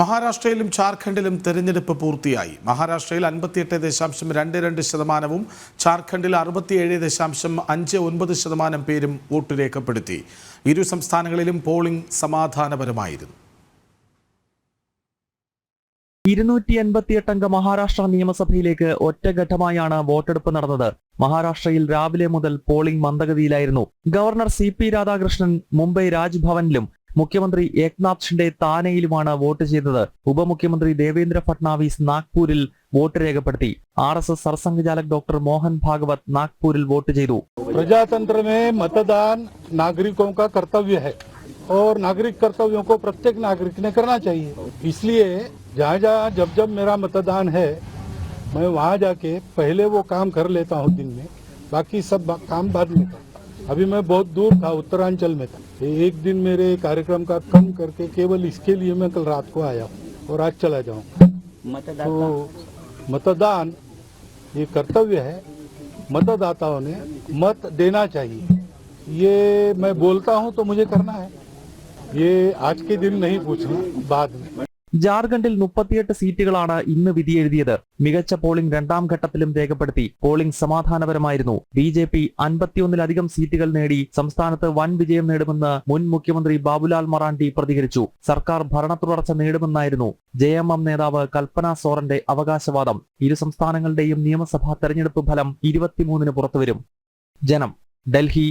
മഹാരാഷ്ട്രയിലും ജാർഖണ്ഡിലും തെരഞ്ഞെടുപ്പ് പൂർത്തിയായി. മഹാരാഷ്ട്രയിൽ അൻപത്തിയെട്ട് ദശാംശം രണ്ട് രണ്ട് ശതമാനവും ജാർഖണ്ഡിൽ അറുപത്തിയേഴ് ദശാംശം അഞ്ച് ഒൻപത് ശതമാനം പേരും വോട്ട് രേഖപ്പെടുത്തി. ഇരു സംസ്ഥാനങ്ങളിലും പോളിംഗ് സമാധാനപരമായിരുന്നു. ഇരുന്നൂറ്റി എൺപത്തിയെട്ട് അംഗ മഹാരാഷ്ട്ര നിയമസഭയിലേക്ക് ഒറ്റഘട്ടമായാണ് വോട്ടെടുപ്പ് നടന്നത്. മഹാരാഷ്ട്രയിൽ രാവിലെ മുതൽ polling മന്ദഗതിയിലായിരുന്നു. Governor C P Radhakrishnan Mumbai രാജ്ഭവനിലും മുഖ്യമന്ത്രി ഏക്നാഥ് ഷിൻഡെ താനെയിലുമാണ് വോട്ട് ചെയ്തത് ഉപമുഖ്യമന്ത്രി ദേവേന്ദ്ര ഫട്നാവിസ് നാഗ്പൂരിൽ വോട്ട് രേഖപ്പെടുത്തി R S S Sarsanghchalak doctor Mohan Bhagwat നാഗ്പൂരിൽ വോട്ട് ചെയ്തു प्रजातंत्र में मतदान नागरिकों का कर्तव्य है और नागरिक कर्तव्यों को प्रत्येक नागरिक ने करना चाहिए इसलिए जहाँ जहाँ जब जब मेरा मतदान है मैं वहाँ जाके पहले वो काम कर लेता हूँ दिन में बाकी सब बा- काम बाद में करता हूँ। अभी मैं बहुत दूर था उत्तरांचल में था। एक दिन मेरे कार्यक्रम का कम करके केवल इसके लिए मैं कल रात को आया हूँ और आज चला जाऊँ। तो मतदान ये कर्तव्य है। मतदाताओं ने मत देना चाहिए। ये मैं बोलता हूँ तो मुझे करना है। ये आज के दिन नहीं पूछना बाद में। ജാർഖണ്ഡിൽ മുപ്പത്തിയെട്ട് സീറ്റുകളാണ് ഇന്ന് വിധിയെഴുതിയത്. മികച്ച പോളിംഗ് രണ്ടാം ഘട്ടത്തിലും രേഖപ്പെടുത്തി പോളിംഗ് സമാധാനപരമായിരുന്നു. ബി ജെ പി അൻപത്തിയൊന്നിലധികം സീറ്റുകൾ നേടി സംസ്ഥാനത്ത് വൻ വിജയം നേടുമെന്ന് മുൻ മുഖ്യമന്ത്രി ബാബുലാൽ മറാണ്ടി പ്രതികരിച്ചു. സർക്കാർ ഭരണ തുടർച്ച നേടുമെന്നായിരുന്നു ജെ എം എം നേതാവ് കൽപ്പന സോറന്റെ അവകാശവാദം. ഇരു സംസ്ഥാനങ്ങളുടെയും നിയമസഭാ തെരഞ്ഞെടുപ്പ് ഫലം ഇരുപത്തിമൂന്നിന് പുറത്തുവരും. ജനം ഡൽഹി